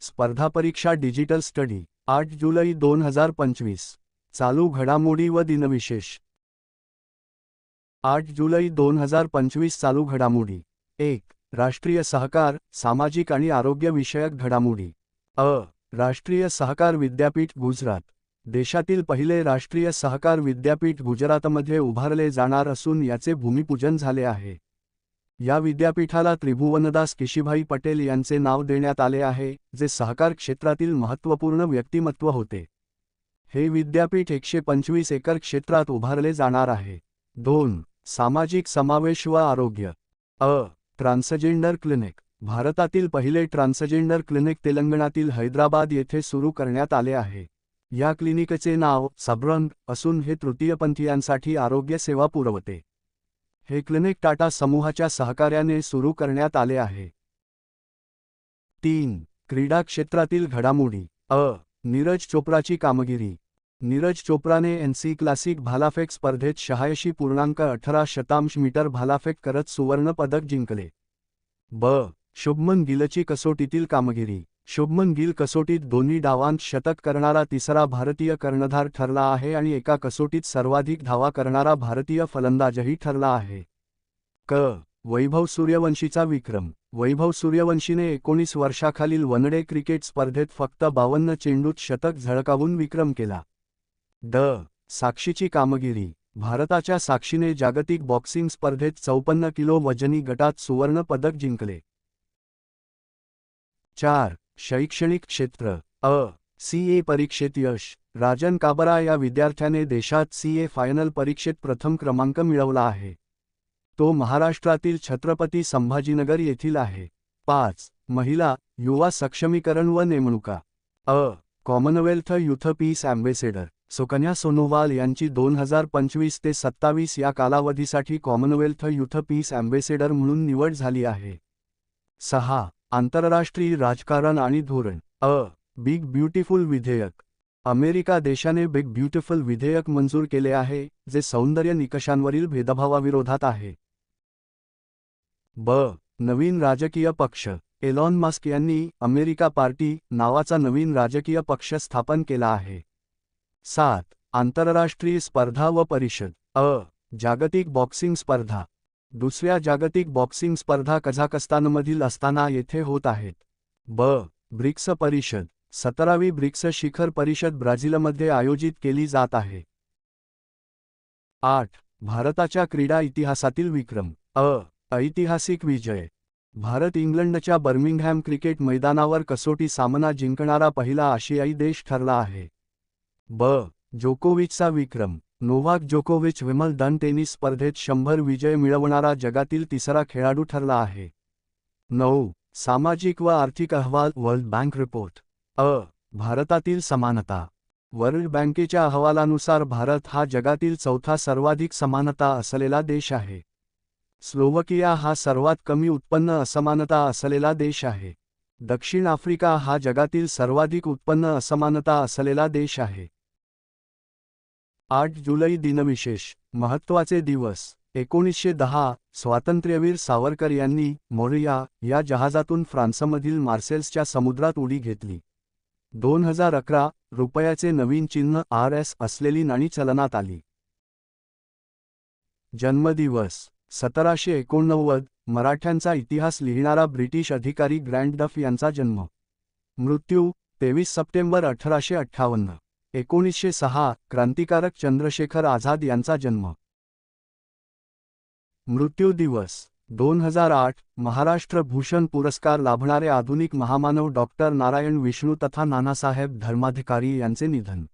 स्पर्धा परीक्षा digital study आठ जुलै दोन हजार पंचवीस. चालू घडामोडी व दिनविशेष. आठ जुलै दोन हजार पंचवीस चालू घडामोडी. एक राष्ट्रीय सहकार सामाजिक आणि आरोग्यविषयक घडामोडी. अ राष्ट्रीय सहकार विद्यापीठ गुजरात. देशातील पहिले राष्ट्रीय सहकार विद्यापीठ गुजरातमध्ये उभारले जाणार असून याचे भूमिपूजन झाले आहे. या विद्यापीठाला त्रिभुवनदास किशीभाई पटेल यांचे नाव देण्यात आले आहे जे सहकार क्षेत्रातील महत्त्वपूर्ण व्यक्तिमत्व होते. हे विद्यापीठ एकशे पंचवीस एकर क्षेत्रात उभारले जाणार आहे. दोन सामाजिक समावेश व आरोग्य. अ ट्रान्सजेंडर क्लिनिक. भारतातील पहिले ट्रान्सजेंडर क्लिनिक तेलंगणातील हैदराबाद येथे सुरू करण्यात आले आहे. या क्लिनिकचे नाव सब्रंग असून हे तृतीयपंथीयांसाठी आरोग्य सेवा पुरवते. हे क्लिनिक टाटा समूहाच्या सहकार्याने सुरू करण्यात आले आहे. तीन. क्रीडा क्षेत्रातील घडामोडी. अ. नीरज चोप्राची कामगिरी. नीरज चोप्राने एनसी क्लासिक भालाफेक स्पर्धेत शहाऐंशी पूर्णांक अठरा शतांश मीटर भालाफेक करत सुवर्णपदक जिंकले. ब. शुभमन गिलची कसोटीतील कामगिरी. शुभमन गिल कसोटीत दोन्ही डावांत शतक करणारा तिसरा भारतीय कर्णधार ठरला आहे आणि एका कसोटीत सर्वाधिक धावा करणारा भारतीय फलंदाजही ठरला आहे. क. वैभव सूर्यवंशीचा विक्रम. वैभव सूर्यवंशीने एकोणीस वर्षाखालील वनडे क्रिकेट स्पर्धेत फक्त बावन्न चेंडूत शतक झळकावून विक्रम केला. ड. साक्षीची कामगिरी. भारताच्या साक्षीने जागतिक बॉक्सिंग स्पर्धेत चौपन्न किलो वजनी गटात सुवर्ण पदक जिंकले. चार. शैक्षणिक क्षेत्र अ सी ए परीक्षेत यश राजन काबरा या विद्यार्थ्याने देशात सी ए फायनल परीक्षेत प्रथम क्रमांक मिळवला आहे. तो महाराष्ट्रातील छत्रपती संभाजीनगर येथील आहे. पाच महिला युवा सक्षमीकरण व नेमणुका अ commonwealth youth peace ambassador Sukanya Sonowal यांची दोन हजार पंचवीस ते सत्तावीस या कालावधीसाठी कॉमनवेल्थ युथ पीस अँबेसेडर म्हणून निवड झाली आहे. सहा आंतरराष्ट्रीय राजकारण आणि धोरण अ बिग ब्युटिफुल विधेयक. अमेरिका देशाने बिग ब्युटिफुल विधेयक मंजूर केले आहे जे सौंदर्य निकषांवरील भेदभावाविरोधात आहे. ब नवीन राजकीय पक्ष. एलॉन मस्क यांनी अमेरिका पार्टी नावाचा नवीन राजकीय पक्ष स्थापन केला आहे. सात आंतरराष्ट्रीय स्पर्धा व परिषद. अ जागतिक बॉक्सिंग स्पर्धा. दुसऱ्या जागतिक बॉक्सिंग स्पर्धा कझाकस्तानमधील असताना येथे होत आहेत. ब. ब्रिक्स परिषद. सतरावी ब्रिक्स शिखर परिषद ब्राझीलमध्ये आयोजित केली जात आहे. आठ. भारताच्या क्रीडा इतिहासातील विक्रम. अ. ऐतिहासिक विजय. भारत इंग्लंडच्या बर्मिंगहॅम क्रिकेट मैदानावर कसोटी सामना जिंकणारा पहिला आशियाई देश ठरला आहे. ब. जोकोविचचा विक्रम. नोव्हाक जोकोविच विमल्डन टेनिस स्पर्धेत शंभर विजय मिळवणारा जगातील तिसरा खेळाडू ठरला आहे. नऊ सामाजिक व आर्थिक अहवाल वर्ल्ड बँक रिपोर्ट. अ भारतातील समानता. वर्ल्ड बँकेच्या अहवालानुसार भारत हा जगातील चौथा सर्वाधिक समानता असलेला देश आहे. स्लोवकिया हा सर्वात कमी उत्पन्न असमानता असलेला देश आहे. दक्षिण आफ्रिका हा जगातील सर्वाधिक उत्पन्न असमानता असलेला देश आहे. आठ जुलै दिनविशेष महत्त्वाचे दिवस एकोणीसशे दहा स्वातंत्र्यवीर सावरकर यांनी मोरिया या जहाजातून फ्रान्समधील मार्सेल्सच्या समुद्रात उडी घेतली. दोन हजार अकरा रुपयाचे नवीन चिन्ह आर एस असलेली नाणी चलनात आली. जन्मदिवस सतराशे एकोणनव्वद मराठ्यांचा इतिहास लिहिणारा ब्रिटिश अधिकारी ग्रँड डफ यांचा जन्म. मृत्यू तेवीस सप्टेंबर अठराशे अठ्ठावन्न. एकोणीसशे सहा क्रांतिकारक चंद्रशेखर आझाद यांचा जन्म. मृत्यू दिवस दोन हजार आठ महाराष्ट्र भूषण पुरस्कार लाभणारे आधुनिक महामानव डॉक्टर नारायण विष्णू तथा नानासाहेब धर्माधिकारी यांचे निधन.